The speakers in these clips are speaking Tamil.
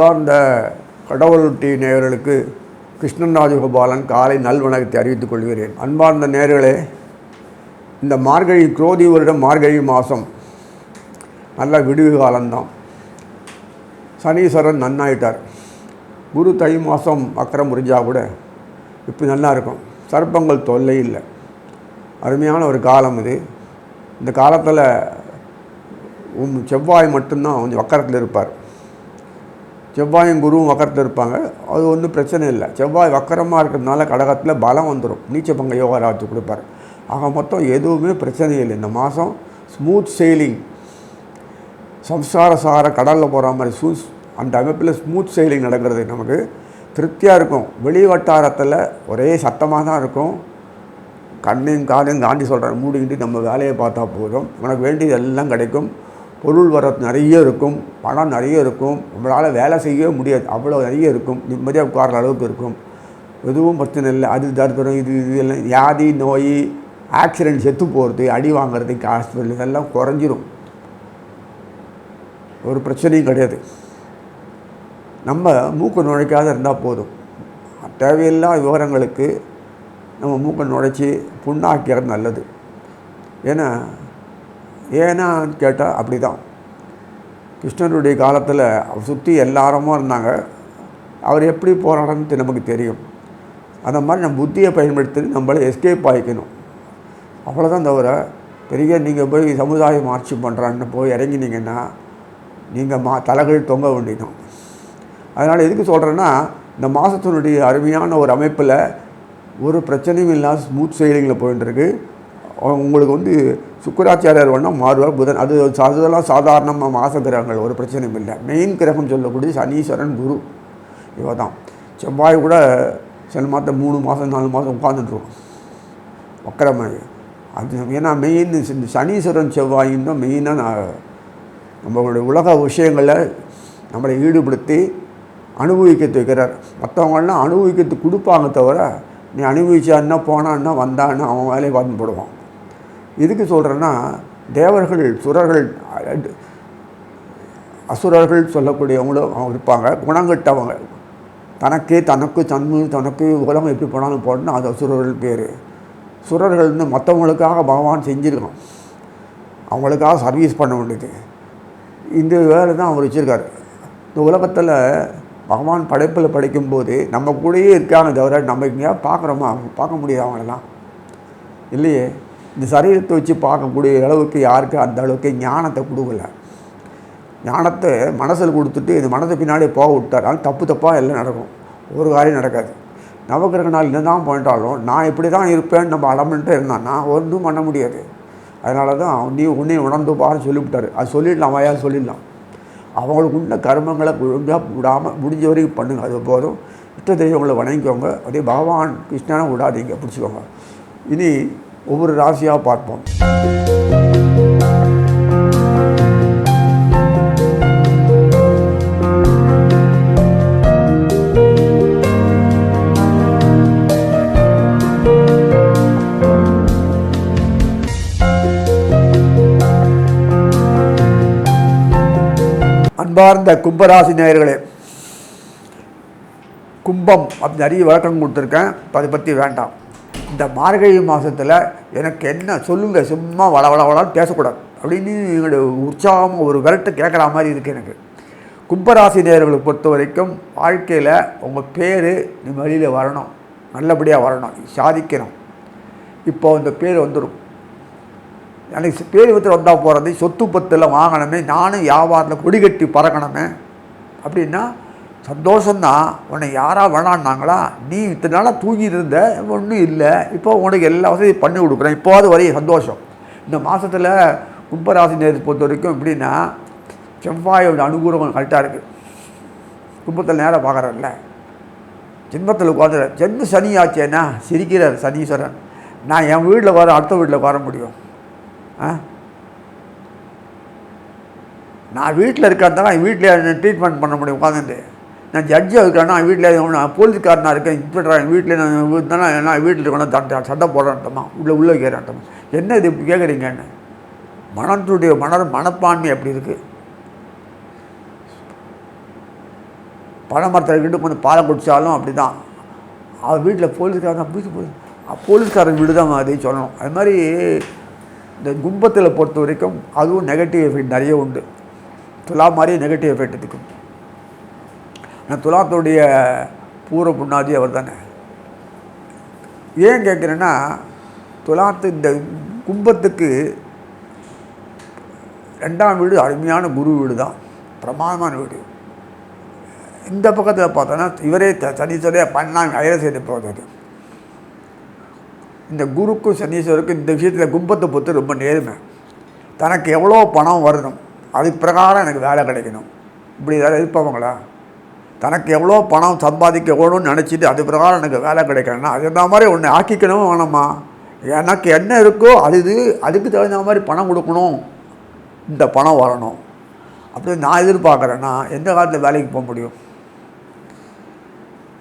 தான் இந்த டி நேயர்களுக்கு கிருஷ்ணன் ராஜகோபாலன் காலை நல்வணக்கத்தை அறிவித்துக் கொள்கிறேன். அன்பார்ந்த நேர்களே இந்த மார்கழி குரோதி வருடம் மார்கழி மாதம் நல்ல விடுவு காலம்தான். சனீஸ்வரன் நன்னாயிட்டார். குரு தை மாதம் அக்கறம் முறிஞ்சா கூட இப்போ நல்லா இருக்கும். சர்ப்பங்கள் தொல்லை இல்லை. அருமையான ஒரு காலம் இது. இந்த காலத்தில் உம் செவ்வாய் மட்டும்தான் கொஞ்சம் வக்கரத்தில் இருப்பார். செவ்வாயும் குருவும் வக்கரத்தில் இருப்பாங்க. அது ஒன்றும் பிரச்சனை இல்லை. செவ்வாய் வக்கரமாக இருக்கிறதுனால கடகத்தில் பலம் வந்துடும் நீச்ச பங்க யோகாராஜ் கொடுப்பார். ஆக மொத்தம் எதுவுமே பிரச்சனை இல்லை. இந்த மாதம் ஸ்மூத் சைலிங் சம்சார சார கடலில் போகிற மாதிரி சூ அந்த அமைப்பில் ஸ்மூத் சைலிங் நடக்கிறது நமக்கு திருப்தியாக இருக்கும். வெளி வட்டாரத்தில் ஒரே சத்தமாக தான் இருக்கும். கண்ணையும் காதையும் தாண்டி சொல்கிறேன் மூடிக்கிட்டு நம்ம வேலையை பார்த்தா போதும். உனக்கு வேண்டியது எல்லாம் கிடைக்கும். பொருள் வரத்து நிறைய இருக்கும் பணம் நிறைய இருக்கும் நம்மளால் வேலை செய்யவே முடியாது அவ்வளோ நிறைய இருக்கும் நிம்மதியாக உட்கார்ற அளவுக்கு இருக்கும். எதுவும் பிரச்சனை இல்லை அது தருத்தரம் இது இது எல்லாம் வியாதி நோய் ஆக்சிடென்ட் செத்து போகிறது அடி வாங்குறது ஹாஸ்பிட்டல் இதெல்லாம் குறைஞ்சிரும். ஒரு பிரச்சனையும் கிடையாது. நம்ம மூக்கு நுழைக்காத இருந்தால் போதும். தேவையில்லா விவரங்களுக்கு நம்ம மூக்கை நுழைச்சி புண்ணாக்கிறது நல்லது. ஏன்னா ஏன்னான்னு கேட்டால் அப்படி தான் கிருஷ்ணருடைய காலத்தில் சுற்றி எல்லாரமும் இருந்தாங்க. அவர் எப்படி போராடணும்னு நமக்கு தெரியும். அந்த மாதிரி நம்ம புத்தியை பயன்படுத்தி நம்மளை எஸ்கேப் ஆகிக்கணும் அவ்வளோதான் தவிர பெரிய நீங்கள் போய் சமுதாயம் ஆட்சி பண்ணுறான்னு போய் இறங்கினீங்கன்னா நீங்கள் மா தலைகள் தொங்க வேண்டியதும் அதனால் எதுக்கு சொல்கிறேன்னா இந்த மாதத்தினுடைய அருமையான ஒரு அமைப்பில் ஒரு பிரச்சனையும் இல்லாத ஸ்மூத் செயலிங்கில் போயிட்டுருக்கு உங்களுக்கு வந்து சுக்கராச்சாரியார் வண்ணம் மாறுவார் புதன். அது அதெல்லாம் சாதாரணமாக மாச கிரகங்கள் ஒரு பிரச்சனையும் இல்லை. மெயின் கிரகம் சொல்லக்கூடிய சனீஸ்வரன் குரு. இவ தான் செவ்வாய் கூட சில மாதம் மூணு மாதம் நாலு மாதம் உட்காந்துட்டுருவோம் வக்கரமாக அது ஏன்னா மெயின் இந்த சனீஸ்வரன் செவ்வாயின் தான் மெயினாக நான் நம்மளுடைய உலக விஷயங்களை நம்மளை ஈடுபடுத்தி அனுபவிக்க வைக்கிறார். மற்றவங்களாம் அனுபவிக்கிறது கொடுப்பாங்க தவிர நீ அனுபவிச்சான்னா போனான்னா வந்தான்னா அவன் வேலையை பார்த்து போடுவான். எதுக்கு சொல்கிறேன்னா தேவர்கள் சுரர்கள் அசுரர்கள் சொல்லக்கூடியவங்களும் அவங்க இருப்பாங்க. குணங்கட்டவங்க. தனக்கே தனக்கு தன்மை தனக்கு உலகம் எப்படி போனாலும் போடணும் அது அசுரர்கள் பேர். சுரர்கள்னு மற்றவங்களுக்காக பகவான் செஞ்சுருக்கான். அவங்களுக்காக சர்வீஸ் பண்ண வேண்டியது. இந்த வேலை தான் அவர் வச்சுருக்காரு. இந்த உலகத்தில் பகவான் படைப்பில் படைக்கும்போது நம்ம கூடயே இருக்காங்க தவிர நம்ம எங்கேயா பார்க்குறோமா? அவங்க பார்க்க முடியாது அவங்களெல்லாம். இல்லையே? இந்த சரீரத்தை வச்சு பார்க்கக்கூடிய அளவுக்கு யாருக்கு அந்த அளவுக்கு ஞானத்தை கொடுக்கல. ஞானத்தை மனசில் கொடுத்துட்டு இந்த மனதை பின்னாடி போக விட்டார். அது தப்பு தப்பாக எல்லாம் நடக்கும். ஒரு காரியம் நடக்காது. நவகிரக நாள் என்ன தான் போயிட்டாலும் நான் இப்படி தான் இருப்பேன்னு நம்ம அடமெண்ட்டு இருந்தான்னா ஒன்றும் பண்ண முடியாது. அதனால தான் நீ உன்னை உணர்ந்து பாருன்னு சொல்லிவிட்டார். அது சொல்லிடலாம் வாயால் சொல்லிடலாம்? அவங்களுக்கு உள்ள கர்மங்களை ஒழுங்காக விடாமல் முடிஞ்ச வரைக்கும் பண்ணுங்க. அது போதும். இஷ்ட தெய்வங்களை வணங்கிக்கோங்க. அதே பகவான் கிருஷ்ணனை விடாதீங்க. பிடிச்சிக்கோங்க. இனி ஒவ்வொரு ராசியாக பார்ப்போம். அன்பார்ந்த கும்பராசி நேயர்களே கும்பம் அப்படி நிறைய விளக்கம் கொடுத்துருக்கேன். அதை பற்றி வேண்டாம். இந்த மார்கழி மாதத்தில் எனக்கு என்ன சொல்லுங்கள் சும்மா வள வள வளன்னு பேசக்கூடாது. அப்படின்னு எங்களுடைய உற்சாகம் ஒரு விரட்டு கேட்குற மாதிரி இருக்குது எனக்கு. கும்பராசி நேயர்களை பொறுத்த வரைக்கும் வாழ்க்கையில் உங்கள் பேர் நீ வெளியில் வரணும். நல்லபடியாக வரணும். சாதிக்கணும். இப்போ அந்த பேர் வந்துடும் எனக்கு பேர் வித்து வந்தால் போகிறது சொத்து பத்தில் வாங்கணுமே நானும் வியாபாரத்தில் கொடி கட்டி பறக்கணுமே. அப்படின்னா சந்தோஷம்தான் உன்னை யாராக வேணான்னாங்களா நீ இத்தனை நாளாக தூங்கி இருந்த ஒன்றும் இல்லை. இப்போ உனக்கு எல்லா வசதியும் பண்ணி கொடுக்குறேன். இப்போது வரையும் சந்தோஷம். இந்த மாதத்தில் கும்பராசி நேரத்தை பொறுத்த வரைக்கும் எப்படின்னா செவ்வாயோட அனுகூலம் கரெக்டாக இருக்குது கும்பத்தில் நேராக பார்க்குறல்ல ஜென்மத்தில் உட்காந்துற ஜென்ம சனி ஆச்சேன்னா சிரிக்கிறார் சனீஸ்வரன். நான் என் வீட்டில் வர அடுத்த வீட்டில் வர முடியும். ஆ? நான் வீட்டில் இருக்கிறதால என் வீட்டில் ட்ரீட்மெண்ட் பண்ண முடியும் உட்காந்துட்டு நான் ஜட்ஜாக இருக்கிறேன்னா வீட்டில் நான் போலீஸ்காரனாக இருக்கேன். இன்ஸ்பெக்டராக என் வீட்டில் நான் இருந்தானா நான் வீட்டில் இருக்கணும் தட்டை சண்டை போடுறேன்ட்டமா. உள்ளே உள்ளே கேட்கறேன்ட்டமா என்ன இது இப்படி கேட்குறீங்கன்னு மனத்துடைய மன மனப்பான்மை அப்படி இருக்குது பனை மரத்தில் கிட்ட கொஞ்சம் பாலை குடித்தாலும் அப்படி தான் அவர் வீட்டில் போலீஸ்காரன் பிடிச்சி போய் போலீஸ்காரன் வீடு தான் அது சொல்லணும். அது மாதிரி இந்த கும்பத்தில் பொறுத்த வரைக்கும் அதுவும் நெகட்டிவ் எஃபெக்ட் நிறைய உண்டு. துலா மாதிரி நெகட்டிவ் எஃபெக்ட் இருக்கும் நான் துலாத்துடைய பூர்வ புண்ணாதி அவர் தானே. ஏன் கேட்குறேன்னா துலாத்து இந்த கும்பத்துக்கு ரெண்டாம் வீடு அருமையான குரு வீடு தான் பிரமாதமான வீடு. இந்த பக்கத்தில் பார்த்தோன்னா இவரே த- சனீஸ்வரே பண்ணாங்க ஐரசேட்டு போகிறது இந்த குருக்கும் சனீஸ்வருக்கும் இந்த விஷயத்தில் கும்பத்தை பொறுத்து ரொம்ப நேர்மை. தனக்கு எவ்வளோ பணம் வரணும் அது பிரகாரம் எனக்கு வேலை கிடைக்கணும். இப்படி ஏதாவது இருப்பவங்களா தனக்கு எவ்வளோ பணம் சம்பாதிக்க வேணும்னு நினச்சிட்டு அது பிரகாரம் எனக்கு வேலை கிடைக்கணும்னா அது மாதிரி ஒன்று ஆக்கிக்கணும் வேணாமா? எனக்கு என்ன இருக்கோ அது இது அதுக்கு தகுந்த மாதிரி பணம் கொடுக்கணும். இந்த பணம் வரணும். அப்படி நான் எதிர்பார்க்குறேன்னா எந்த காலத்தில் வேலைக்கு போக முடியும்?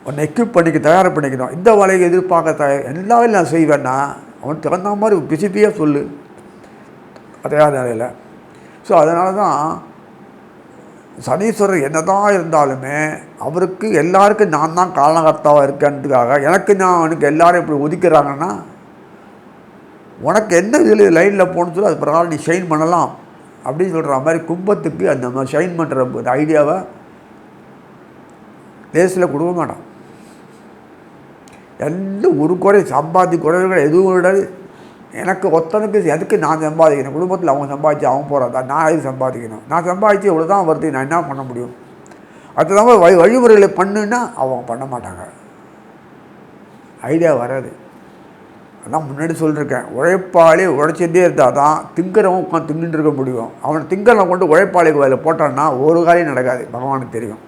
உன்னை எக்யூப் பண்ணிக்க தயார் பண்ணிக்கணும். இந்த வேலையை எதிர்பார்க்க தயார் எல்லா வேலையும் நான் செய்வேன்னா அவன் தகுந்த மாதிரி பிசிபியாக சொல்லு. தயார் நிலையில் ஸோ அதனால தான் சனீஸ்வரர் என்னதான் இருந்தாலுமே அவருக்கு எல்லாருக்கும் நான் தான் காரணகர்த்தாவாக இருக்கேன்றதுக்காக எனக்கு நான் அவனுக்கு எல்லாரும் இப்படி ஒதுக்கிறாங்கன்னா உனக்கு என்ன இதில் லைனில் போகணும்னு சொல்லி அது பிரகாரம் நீ ஷைன் பண்ணலாம் அப்படின்னு சொல்கிற மாதிரி கும்பத்துக்கு அந்த மாதிரி ஷைன் பண்ணுற அந்த ஐடியாவை லேஸில் கொடுக்க மாட்டான். எந்த ஒரு குறை சம்பாதி குறைவுகள் எதுவும் கிடையாது எனக்கு ஒத்தனுக்கு எதுக்கு நான் சம்பாதிக்கணும். குடும்பத்தில் அவங்க சம்பாதிச்சு அவங்க போகிறதா நான் எதுக்கு சம்பாதிக்கணும்? நான் சம்பாதிச்சு இவ்வளோ தான் வருது நான் என்ன பண்ண முடியும்? அதுதான் வழி வழிமுறைகளை பண்ணுன்னா அவங்க பண்ண மாட்டாங்க. ஐடியா வராது. அதான் முன்னாடி சொல்லியிருக்கேன் உழைப்பாளி உழைச்சிட்டே இருந்தால் தான் திங்கிறவன் உட்காந்து தின்னுட்டு இருக்க முடியும். அவனை திங்கரை கொண்டு உழைப்பாளிக்கு வேலை போட்டான்னா ஒரு காலையும் நடக்காது. பகவானுக்கு தெரியும்.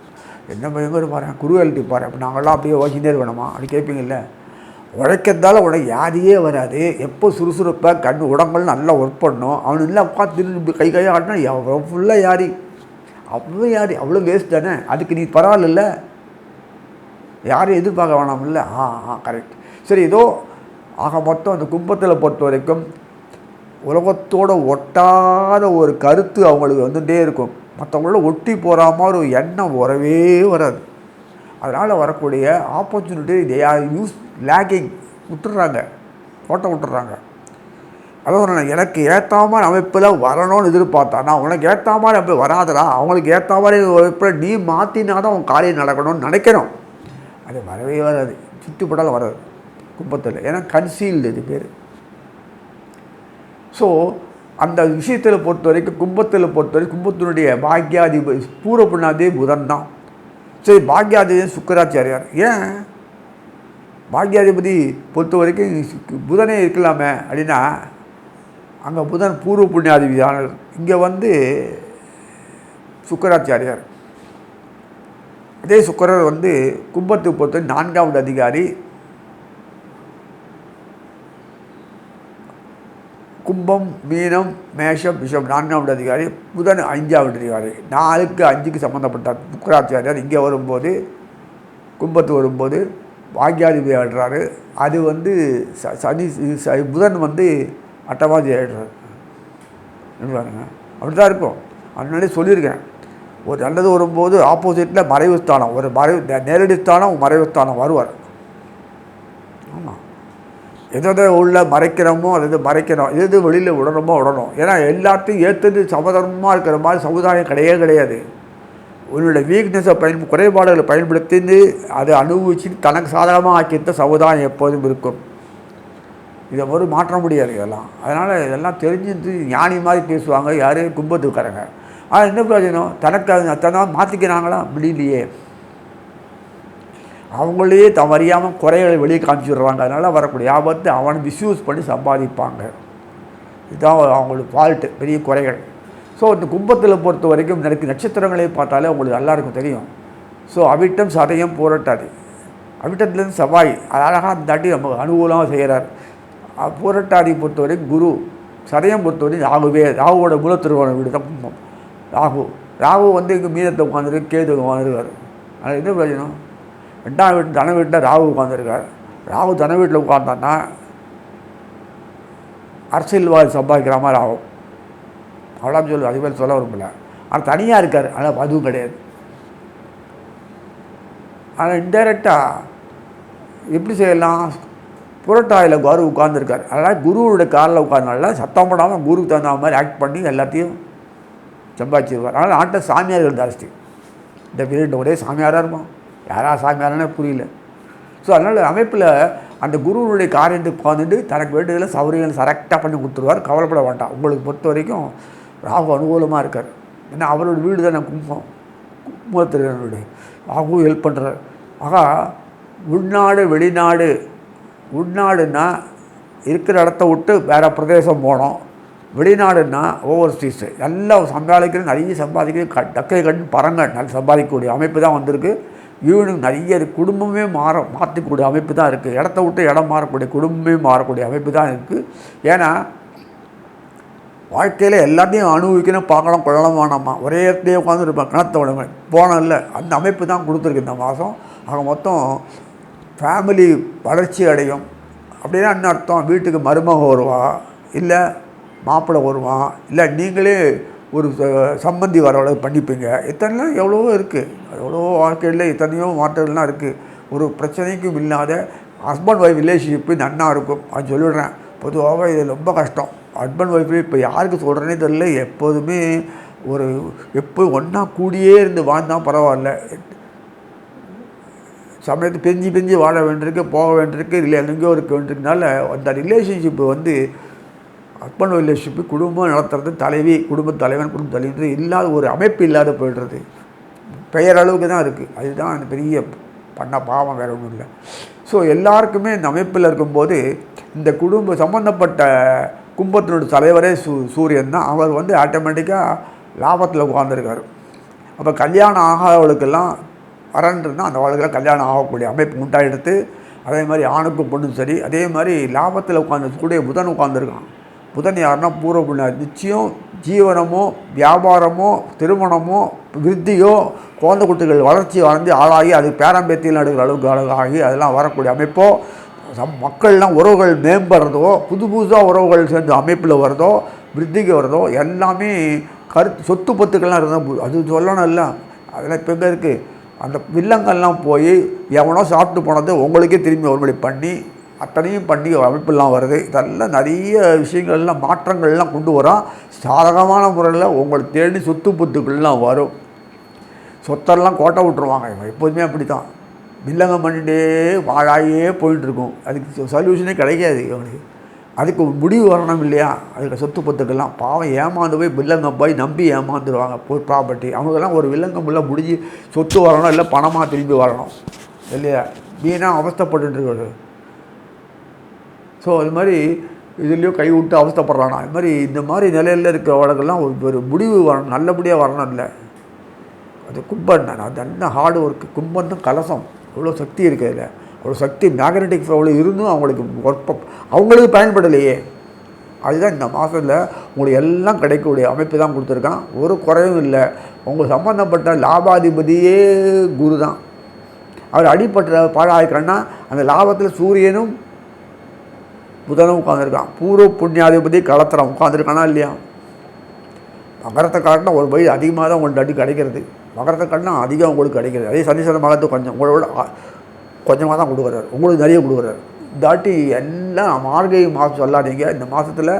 என்ன பயங்கர பாரு குருவாலிட்டி பாரு அப்போ நாங்கள்லாம் அப்படியே யோசிச்சுட்டே இருக்கணுமா? அப்படி கேட்பீங்கல்ல? உழைக்கிறதால உனக்கு யாரையே வராது. எப்போ சுறுசுறுப்பாக கண் உடம்புல நல்லா ஒர்க் பண்ணணும். அவனு இல்லை உட்காந்து கை கையாக ஆட்டினா ஃபுல்லாக யாரி அவ்வளோ யாரி அவ்வளோ வேஸ்ட் தானே. அதுக்கு நீ பரவாயில்ல. யாரும் எதிர்பார்க்க இல்லை? ஆ ஆ கரெக்ட் சரி ஏதோ ஆக மொத்தம் அந்த கும்பத்தில் பொறுத்த வரைக்கும் உலகத்தோட ஒட்டாத ஒரு கருத்து அவங்களுக்கு வந்துகிட்டே இருக்கும். மற்றவங்களோட ஒட்டி போகிற மாதிரி ஒரு எண்ணம் வரவே வராது. அதனால் வரக்கூடிய opportunity they are use lacking விட்டுடுறாங்க ஓட்ட விட்டுறாங்க. அதான் சொன்னேன் எனக்கு ஏற்ற மாதிரி அமைப்பில் வரணும்னு எதிர்பார்த்தா நான் உனக்கு ஏற்ற மாதிரி அமைப்பு வராதடா அவங்களுக்கு ஏற்ற மாதிரி அமைப்பில் நீ மாற்றினா தான் உன் காரியம் நடக்கணும்னு நினைக்கணும். அது வரவே வராது சுற்றுப்பட்டாலும் வராது கும்பத்தில். ஏன்னா கன்சீல்டு இது பேர். ஸோ அந்த விஷயத்தில் பொறுத்த வரைக்கும் கும்பத்தில் பொறுத்த வரைக்கும் கும்பத்தினுடைய பாக்கியாதிபதி பூர்வ புண்ணாதே புதன் தான். சரி பாக்யாதிபதி சுக்கராச்சாரியார். ஏன்? பாக்யாதிபதி பொறுத்த வரைக்கும் புதனே இருக்கலாமே அப்படின்னா அங்கே புதன் பூர்வ புண்ணியாதிபதியான இங்கே வந்து சுக்கராச்சாரியார். அதே சுக்கரர் வந்து கும்பத்துக்கு பொறுத்த நான்காவது அதிகாரி. கும்பம் மீனம் மேஷம் விஷம் நான்காவது அதிகாரி புதன் அஞ்சாவது அதிகாரி. நாலுக்கு அஞ்சுக்கு சம்மந்தப்பட்ட சுக்கராச்சாரியார் இங்கே வரும்போது கும்பத்து வரும்போது பாக்யாதிபதி ஆடுறாரு அது வந்து ச சனி ச- புதன் வந்து அட்டமாதி ஆடுறாரு பாருங்க. அப்படி தான் இருக்கும். அதனாலே சொல்லியிருக்கேன். ஒரு நல்லது வரும்போது ஆப்போசிட்டில் மறைவு ஸ்தானம் ஒரு மறைவு நேரடி ஸ்தானம் மறைவு ஸ்தானம் வருவார். ஆமாம் எதை உள்ள மறைக்கிறோமோ அது இது மறைக்கிறோம் எது எது வெளியில் விடணுமோ விடணும். ஏன்னா எல்லாத்தையும் ஏற்றது சமதர்மமாக இருக்கிற மாதிரி சமுதாயம் கிடையவே கிடையாது. உன்னுடைய வீக்னஸை பயன் குறைபாடுகளை பயன்படுத்தி அதை அனுபவிச்சு தனக்கு சாதகமாக ஆக்கித்த சமுதாயம் எப்போதும் இருக்கும். இதை ஒரு மாற்ற முடியாது இதெல்லாம். அதனால் இதெல்லாம் தெரிஞ்சு ஞானி மாதிரி பேசுவாங்க யார்? கும்பத்துக்காரங்க. ஆனால் என்ன பிரயோஜனம்? தனக்கு அது தன்னை மாற்றிக்கிறாங்களா முடியலையே. அவங்களே தவறியாமல் குறைகளை வெளியே காமிச்சிடுறாங்க அதனால் வரக்கூடிய ஆபத்தை அவனை மிஸ்யூஸ் பண்ணி சம்பாதிப்பாங்க. இதுதான் அவங்களுக்கு ஃபால்ட்டு பெரிய குறைகள். ஸோ இந்த கும்பத்தில் பொறுத்த வரைக்கும் எனக்கு நட்சத்திரங்களை பார்த்தாலே உங்களுக்கு நல்லாயிருக்கும் தெரியும். ஸோ அவிட்டம் சதயம் போராட்டாது. அவிட்டத்துலேருந்து செவ்வாய் அது அழகாக தாட்டி நம்ம அனுகூலமாக செய்கிறார் அஹ் பொறுத்தவரைக்கும் குரு சதயம் பொறுத்தவரைக்கும் ராகுவே ராகுவோட மூலத்திருவோட வீடு தான் கும்பம். ராகு ராகு வந்து இங்கே மீனத்தை உட்காந்துருக்கு கேது உட்காந்துருக்காரு அது என்ன பிரயோஜனம்? ரெண்டாம் வீட்டு தன வீட்டில் ராகு உட்காந்துருக்கார் ராகு தன வீட்டில் உட்காந்தான்னா அரசியல்வாதி சம்பாதிக்கிற மாதிரி ஆகும். அவ்வளோ சொல்லு அதே மாதிரி சொல்ல விரும்பல. ஆனால் தனியாக இருக்கார். ஆனால் அதுவும் கிடையாது. ஆனால் இன்டைரக்டாக எப்படி செய்யலாம்? புரட்டாயில் குரு உட்கார்ந்துருக்கார். அதனால் குருவோட காலில் உட்கார்ந்தனால சத்தம் போடாமல் குருவுக்கு தகுந்த மாதிரி ஆக்ட் பண்ணி எல்லாத்தையும் சம்பாதிச்சிருவார். அதனால் நாட்டில் சாமியார்கள் ஜாஸ்தி இந்த பீரியட் ஒரே சாமியாராக இருப்போம் யாரா சாமியாரனே புரியல. ஸோ அதனால் அமைப்பில் அந்த குருவனுடைய காரியத்தை உட்காந்துட்டு தனக்கு வேண்டியதில் சௌரியங்கள் கரெக்டாக பண்ணி கொடுத்துருவார். கவலைப்பட வேண்டாம். உங்களுக்கு பொறுத்த வரைக்கும் ராகு அனுகூலமாக இருக்கார். ஏன்னா அவரோட வீடு தானே கும்பம். கும்பத்திரனுடைய ராகு ஹெல்ப் பண்ணுறார் ஆகா உள்நாடு வெளிநாடு உள்நாடுன்னா இருக்கிற இடத்த விட்டு வேறு பிரதேசம் போனோம். வெளிநாடுன்னா ஓவர்சீஸு நல்லா சம்பாதிக்கிறது நிறைய சம்பாதிக்கிறது க டக்கை கண் பறங்க. நல்லா சம்பாதிக்கக்கூடிய அமைப்பு தான் வந்திருக்கு. இவனுக்கு நிறைய குடும்பமே மாற மாற்றக்கூடிய அமைப்பு தான் இருக்குது இடத்த விட்டு இடம் மாறக்கூடிய குடும்பமே மாறக்கூடிய அமைப்பு தான் இருக்குது ஏன்னா வாழ்க்கையில் எல்லாத்தையும் அனுபவிக்கணும் பார்க்கலாம் கொள்ளலாம் வேணாமா? ஒரே இடத்துலேயே உட்காந்துருப்பேன் கிணத்தோட போனோம் இல்லை அந்த அமைப்பு தான் கொடுத்துருக்கு இந்த மாதம். ஆக மொத்தம் ஃபேமிலி வளர்ச்சி அடையும். அப்படின்னா என்ன அர்த்தம்? வீட்டுக்கு மருமகம் வருவா இல்லை மாப்பிள்ளை வருவான் இல்லை நீங்களே ஒரு ச- சம்பந்தி வரவளை பண்ணிப்பீங்க. இத்தனைலாம் எவ்வளவோ இருக்குது எவ்வளவோ வாழ்க்கையில் எத்தனையோ மாற்றங்கள்லாம் இருக்குது ஒரு பிரச்சனைக்கும் இல்லாத ஹஸ்பண்ட் ஒய்ஃப் ரிலேஷன்ஷிப்பு நன்னா இருக்கும். அது சொல்லிடுறேன். பொதுவாக இது ரொம்ப கஷ்டம். ஹஸ்பண்ட் ஒய்ஃபு இப்போ யாருக்கு சொல்கிறேனே தெரியல. எப்போதுமே ஒரு எப்போ ஒன்றா கூடியே இருந்து வாழ்ந்தால் பரவாயில்ல. சமயத்து பெஞ்சு பெஞ்சு வாழ வேண்டியிருக்கு போக வேண்டியிருக்கு இல்லை எங்கேயோ இருக்க வேண்டியிருக்கனால அந்த ரிலேஷன்ஷிப்பு வந்து ஹஸ்பண்ட் ரிலேஷன்ஷிப்பு குடும்பம் நடத்துறது தலைவி குடும்ப தலைவன் குடும்ப தலைவி இல்லாத ஒரு அமைப்பு இல்லாத போயிடுறது. பெயரளவுக்கு தான் இருக்குது அதுதான் அந்த பெரிய பண்ண பாவம் வேற ஒன்றும் இல்லை. ஸோ எல்லாருக்குமே இந்த அமைப்பில் இருக்கும்போது இந்த குடும்ப சம்மந்தப்பட்ட கும்பத்தினுடைய தலைவரே சூ சூரியன் தான். அவர் வந்து ஆட்டோமேட்டிக்காக லாபத்தில் உட்காந்துருக்காரு அப்போ கல்யாணம் ஆகாதவளுக்கெல்லாம் வரன்றதுனா அந்த வாழ்க்கையில் கல்யாணம் ஆகக்கூடிய அமைப்பு உண்டாயிடுத்து அதே மாதிரி ஆணுக்கும் பொண்ணும் சரி அதே மாதிரி லாபத்தில் உட்காந்து கூடிய புதன் உட்காந்துருக்கான் புதன் யாருன்னா பூர்வ புண்ணியம் நிச்சயம் ஜீவனமோ வியாபாரமோ திருமணமோ விருத்தியோ குழந்தை குட்டிகள் வளர்ச்சி வளர்ந்து ஆளாகி அது பேரம்பேத்தியில் நடுக்கிற அளவுக்கு அழகாகி அதெல்லாம் வரக்கூடிய அமைப்போ சம் மக்கள்லாம் உறவுகள் மேம்படுறதோ புது புதுசாக உறவுகள் சேர்ந்து அமைப்பில் வருதோ விருத்திக்கு வருதோ எல்லாமே கருத்து சொத்து பத்துக்கள்லாம் இருந்தால் அது சொல்லணும் இல்லை. அதெல்லாம் இப்போ எங்கே இருக்குது? அந்த வில்லங்கள்லாம் போய் எவனோ சாப்பிட்டு போனது உங்களுக்கே திரும்பி ஒருபடி பண்ணி அத்தனையும் பண்ணி அமைப்பெல்லாம் வருது. இதெல்லாம் நிறைய விஷயங்கள்லாம் மாற்றங்கள்லாம் கொண்டு வரோம் சாதகமான முறையில் உங்களை தேடி சொத்து புத்துக்கள்லாம் வரும். சொத்தெல்லாம் கோட்டை விட்டுருவாங்க. இவங்க எப்போதுமே அப்படி தான் வில்லங்கம் பண்ணிகிட்டே வாழாயே போயிட்டுருக்கும். அதுக்கு சொல்யூஷனே கிடைக்காது இவங்களுக்கு அதுக்கு முடிவு வரணும் இல்லையா? அதுக்கு சொத்து பத்துக்கெல்லாம் பாவம் ஏமாந்து போய் வில்லங்கம் போய் நம்பி ஏமாந்துருவாங்க. போய் ப்ராப்பர்ட்டி அவங்கெல்லாம் ஒரு வில்லங்கம் உள்ள முடிஞ்சு சொத்து வரணும் இல்லை பணமாக திரும்பி வரணும். இல்லையா? வீணாக அவஸ்தப்பட்டு ஸோ அது மாதிரி இதுலேயும் கை விட்டு அவஸ்தைப்படுறானா? இது மாதிரி இந்த மாதிரி நிலையில் இருக்கிறவங்களுக்கெல்லாம் ஒரு ஒரு முடிவு வரணும் நல்லபடியாக வரணும் இல்லை. அது கும்பன் தான். அது என்ன ஹார்டு ஒர்க்கு கும்பம் தான் கலசம். அவ்வளோ சக்தி இருக்குது அதில் அவ்வளோ சக்தி மேக்னெட்டிக் அவ்வளோ இருந்தும் அவங்களுக்கு ஒர்க் அவங்களுக்கு பயன்படலையே. அதுதான் இந்த மாதத்தில் உங்களுக்கு எல்லாம் கிடைக்கக்கூடிய அமைப்பு தான் கொடுத்துருக்கான். ஒரு குறையும் இல்லை. உங்களுக்கு சம்மந்தப்பட்ட லாபாதிபதியே குரு தான். அவர் அடிப்பட்ட பாழாயிருக்கிறன்னா அந்த லாபத்தில் சூரியனும் புதனும் உட்காந்துருக்கான் பூர்வ புண்ணியாதிபதி கலத்திரம் உட்காந்துருக்கானா இல்லையா? மகரத்தை காட்டினா ஒரு வழி அதிகமாக தான் உங்களுக்கு அடி கிடைக்கிறது. மகரத்தை காட்டினா அதிகம் உங்களுக்கு கிடைக்கிறது. அதே சனீஸ்வர மகத்து கொஞ்சம் உங்களோட கொஞ்சமாக தான் கொடுக்குறாரு. உங்களுக்கு நிறைய கொடுக்குறாரு. தாட்டி எல்லாம் மார்கழி மாதம் சொல்லாதீங்க. இந்த மாதத்தில்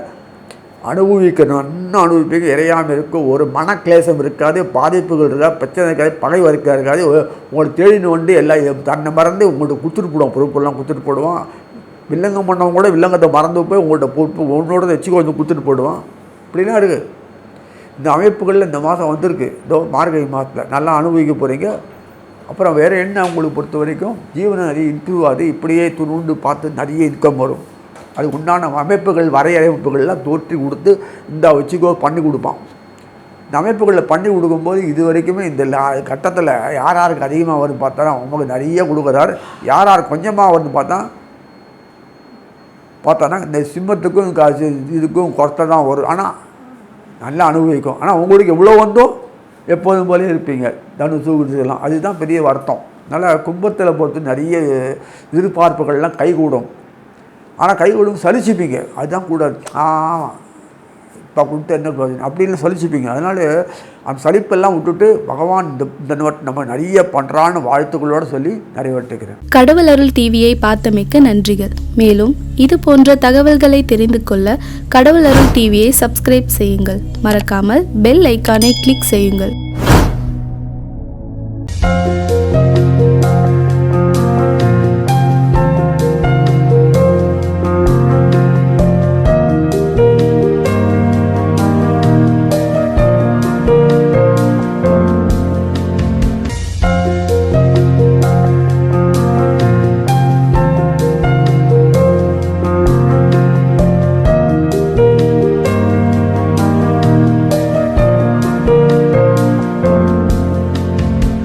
அனுபவிக்கணும் இன்னும் அனுபவிப்பீங்க. இறையாமல் இருக்கும் ஒரு மனக்லேசம் இருக்காது பாதிப்புகள் இருக்காது பிரச்சனை இருக்காது பகை வரைக்கும் இருக்காது. உங்களை தேடின்னு வந்து எல்லாம் தன்னை மறந்து உங்கள்கிட்ட கொடுத்துட்டு போடுவோம் பொறுப்பெல்லாம் கொடுத்துட்டு போடுவோம் வில்லங்கம் பண்ணவங்க கூட வில்லங்கத்தை மறந்து போய் உங்கள்கிட்ட போட்டு உன்னோட வச்சு கொஞ்சம் கொடுத்துட்டு போயிடுவான். இப்படிலாம் இருக்குது இந்த அமைப்புகளில் இந்த மாதம் வந்திருக்கு. இதோ மார்கழி மாதத்தில். நல்லா அனுபவிக்க போகிறீங்க அப்புறம் வேறு என்ன உங்களுக்கு பொறுத்த வரைக்கும்? ஜீவனம் நிறைய இம்ப்ரூவ் ஆகுது. இப்படியே துணுண்டு பார்த்து நிறைய இன்கம் வரும். அதுக்கு உண்டான அமைப்புகள் வரையறை அமைப்புகள்லாம் தோற்றி கொடுத்து இந்த வச்சுக்கோ பண்ணி கொடுப்பான். இந்த அமைப்புகளில் பண்ணி கொடுக்கும்போது இது வரைக்குமே இந்த லா- கட்டத்தில் யார் யாருக்கு அதிகமாக வருது பார்த்தா அவங்களுக்கு நிறைய கொடுக்குறாரு. யார் யார் கொஞ்சமாக வரும்னு பார்த்தா பார்த்தோன்னா இந்த சிம்மத்துக்கும் காசு இதுக்கும் குறைத்த தான் வரும். ஆனால் நல்லா அனுபவிக்கும். ஆனால் உங்களுக்கு எவ்வளோ வந்தோ எப்போதும் போலே இருப்பீங்க. தனுசு இதெல்லாம் அதுதான் பெரிய வருத்தம். நல்லா கும்பத்தில் பொறுத்து நிறைய எதிர்பார்ப்புகள்லாம் கைகூடும். ஆனால் கைகூடும் சலிச்சுப்பீங்க. அதுதான் கூடாது ஆமாம் இப்போ கொடுத்து என்ன பிரயோஜனம்? அப்படின்னு சொல்லிச்சுப்பீங்க. அதனால அந்த சலிப்பெல்லாம் விட்டுட்டு பகவான் இந்த நம்ம நிறைய பண்ணுறான்னு வாழ்த்துக்களோடு சொல்லி நிறைவேற்றுகிறேன் கடவுள் அருள் டிவியை பார்த்தமைக்க நன்றிகள். மேலும் இது போன்ற தகவல்களை தெரிந்து கொள்ள கடவுள் அருள் டிவியை சப்ஸ்கிரைப் செய்யுங்கள். மறக்காமல் பெல் ஐக்கானை கிளிக் செய்யுங்கள்.